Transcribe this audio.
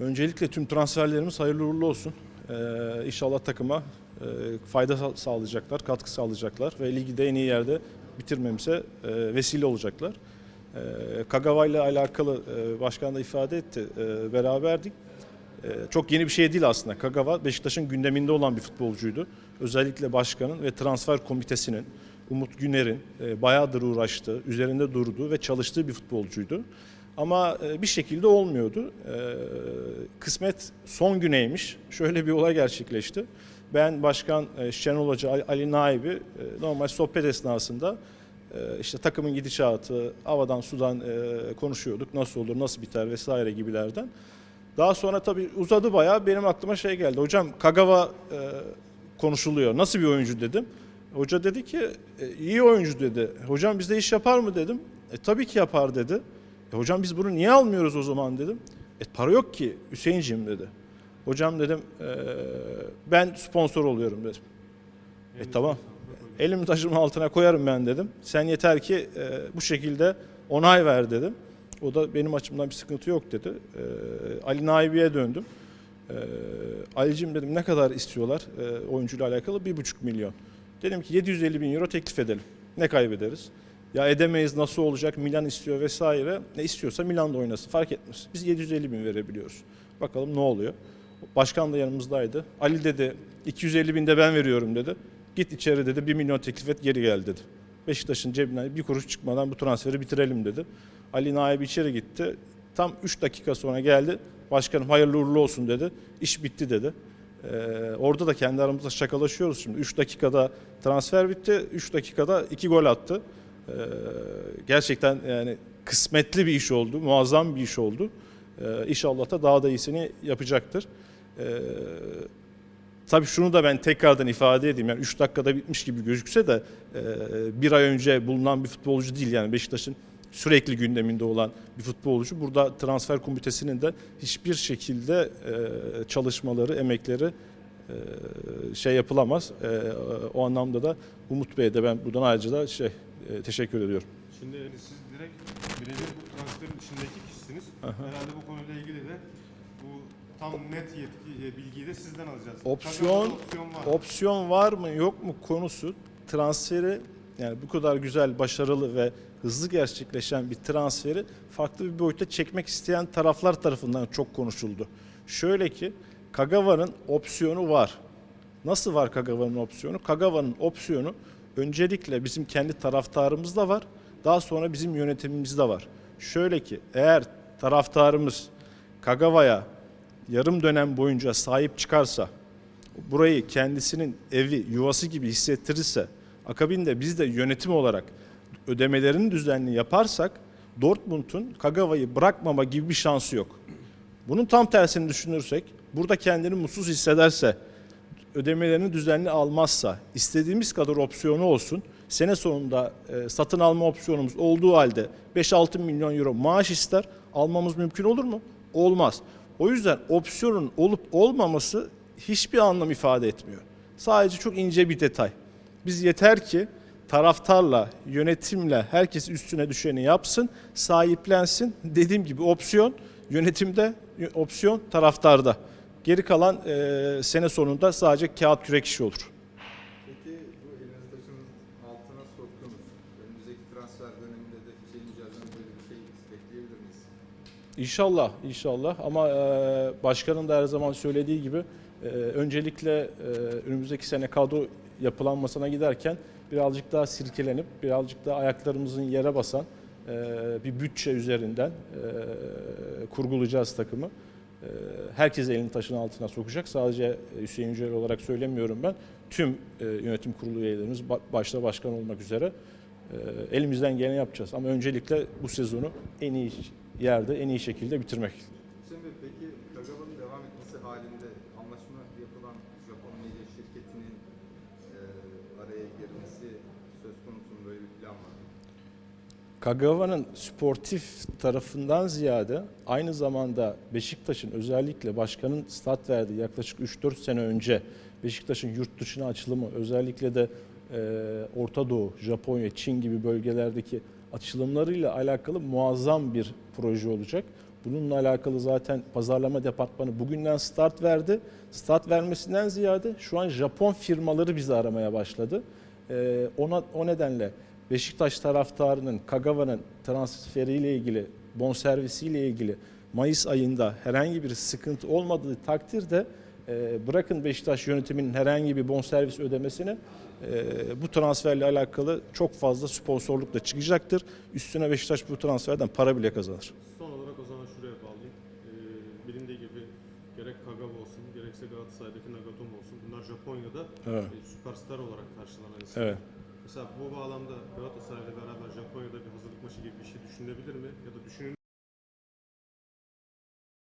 Öncelikle tüm transferlerimiz hayırlı uğurlu olsun. Ee, inşallah takıma e, fayda sa- sağlayacaklar, katkı sağlayacaklar ve ligi de en iyi yerde bitirmemize e, vesile olacaklar. E, Kagawa ile alakalı e, başkan da ifade etti. E, beraberdik. E, çok yeni bir şey değil aslında. Kagawa Beşiktaş'ın gündeminde olan bir futbolcuydu. Özellikle başkanın ve transfer komitesinin Umut Güner'in e, bayağıdır uğraştığı, üzerinde durduğu ve çalıştığı bir futbolcuydu. Ama e, bir şekilde olmuyordu. E, Kısmet son güneymiş. Şöyle bir olay gerçekleşti. Ben Başkan e, Şenol Hoca, Ali- Naib'i normal sohbet esnasında işte takımın gidişatı, havadan sudan konuşuyorduk. Nasıl olur, nasıl biter vesaire gibilerden. Daha sonra tabii uzadı bayağı. Benim aklıma şey geldi. Hocam Kagawa konuşuluyor. Nasıl bir oyuncu dedim. Hoca dedi ki "E, iyi oyuncu dedi. Hocam bizde iş yapar mı dedim. E tabii ki yapar dedi. E, hocam biz bunu niye almıyoruz o zaman dedim. E para yok ki Hüseyin'ciğim dedi. Hocam dedim "e, ben sponsor oluyorum dedim. E tamam. Elimi taşımın altına koyarım ben dedim. Sen yeter ki e, bu şekilde onay ver dedim. O da benim açımdan bir sıkıntı yok dedi. E, Ali Naibi'ye döndüm. E, Ali'cim dedim ne kadar istiyorlar e, oyuncuyla alakalı? Bir buçuk milyon. Dedim ki 750 bin euro teklif edelim. Ne kaybederiz? Ya edemeyiz nasıl olacak Milan istiyor vesaire. Ne istiyorsa Milan'da oynasın fark etmez. Biz 750 bin verebiliyoruz. Bakalım ne oluyor. Başkan da yanımızdaydı. Ali dedi 250 bin de ben veriyorum dedi. Git içeri dedi 1 milyon teklif et geri gel dedi. Beşiktaş'ın cebinden bir kuruş çıkmadan bu transferi bitirelim dedi. Ali Naib içeri gitti. Tam 3 dakika sonra geldi. Başkanım hayırlı uğurlu olsun dedi. İş bitti dedi. Ee, orada da kendi aramızda şakalaşıyoruz şimdi. 3 dakikada transfer bitti. 3 dakikada 2 gol attı. Ee, gerçekten yani kısmetli bir iş oldu. Muazzam bir iş oldu. Ee, inşallah da daha da iyisini yapacaktır. Ee, tabii şunu da ben tekrardan ifade edeyim. Yani 3 dakikada bitmiş gibi gözükse de e, bir ay önce bulunan bir futbolcu değil. Yani Beşiktaş'ın sürekli gündeminde olan bir futbolcu. Burada transfer komitesinin de hiçbir şekilde e, çalışmaları, emekleri e, şey yapılamaz. O anlamda da Umut Bey'e de ben buradan ayrıca da şey e, teşekkür ediyorum. Şimdi yani siz direkt birebir bu transferin içindeki kişisiniz. Herhalde bu konuyla ilgili de bu tam net yetki, e, bilgiyi de sizden alacağız. Opsiyon, opsiyon var. opsiyon var mı yok mu konusu transferi yani bu kadar güzel, başarılı ve hızlı gerçekleşen bir transferi farklı bir boyuta çekmek isteyen taraflar tarafından çok konuşuldu. Şöyle ki Kagawa'nın opsiyonu var. Nasıl var Kagawa'nın opsiyonu? Kagawa'nın opsiyonu öncelikle bizim kendi taraftarımızda var. Daha sonra bizim yönetimimizde var. Şöyle ki eğer taraftarımız Kagawa'ya yarım dönem boyunca sahip çıkarsa, burayı kendisinin evi, yuvası gibi hissettirirse, akabinde biz de yönetim olarak ödemelerini düzenli yaparsak, Dortmund'un Kagawa'yı bırakmama gibi bir şansı yok. Bunun tam tersini düşünürsek, burada kendini mutsuz hissederse, ödemelerini düzenli almazsa, istediğimiz kadar opsiyonu olsun, sene sonunda e, satın alma opsiyonumuz olduğu halde 5-6 milyon euro maaş ister, almamız mümkün olur mu? Olmaz. O yüzden opsiyonun olup olmaması hiçbir anlam ifade etmiyor. Sadece çok ince bir detay. Biz yeter ki taraftarla, yönetimle herkes üstüne düşeni yapsın, sahiplensin. Dediğim gibi opsiyon yönetimde, opsiyon taraftarda. Geri kalan e, sene sonunda sadece kağıt kürek işi olur. Peki bu eliniz altına soktuğunuz önümüzdeki transfer döneminde de Hüseyin Yücel'den böyle bir şey bekleyebilir miyiz? İnşallah, inşallah. Ama e, başkanın da her zaman söylediği gibi e, öncelikle e, önümüzdeki sene kadro yapılanmasına giderken birazcık daha sirkelenip, birazcık daha ayaklarımızın yere basan e, bir bütçe üzerinden e, kurgulayacağız takımı. E, herkes elini taşın altına sokacak. Sadece Hüseyin Yücel olarak söylemiyorum ben. Tüm e, yönetim kurulu üyelerimiz ba- başta başkan olmak üzere e, elimizden geleni yapacağız. Ama öncelikle bu sezonu en iyi yerde, en iyi şekilde bitirmek. Bey peki Kagawa'nın devam etmesi halinde anlaşma yapılan Japon medya şirketinin e, araya girmesi söz konusu böyle bir plan var mı? Kagawa'nın sportif tarafından ziyade aynı zamanda Beşiktaş'ın özellikle başkanın stat verdiği yaklaşık 3-4 sene önce Beşiktaş'ın yurt dışına açılımı özellikle de e, Orta Doğu, Japonya, Çin gibi bölgelerdeki açılımlarıyla alakalı muazzam bir proje olacak. Bununla alakalı zaten pazarlama departmanı bugünden start verdi. Start vermesinden ziyade şu an Japon firmaları bizi aramaya başladı. Ee, ona o nedenle Beşiktaş taraftarının Kagawa'nın transferiyle ilgili, bonservisiyle ilgili Mayıs ayında herhangi bir sıkıntı olmadığı takdirde e, bırakın Beşiktaş yönetiminin herhangi bir bonservis ödemesini e, bu transferle alakalı çok fazla sponsorluk da çıkacaktır. Üstüne Beşiktaş bu transferden para bile kazanır. Son olarak o zaman şuraya bağlayayım. Ee, bilindiği gibi gerek Kagawa olsun, gerekse Galatasaray'daki Nagatomo olsun. Bunlar Japonya'da Evet. e, süperstar olarak karşılanan isimler. Evet. Mesela bu bağlamda Galatasaray'la beraber Japonya'da bir hazırlık maçı gibi bir şey düşünülebilir mi? Ya da düşünün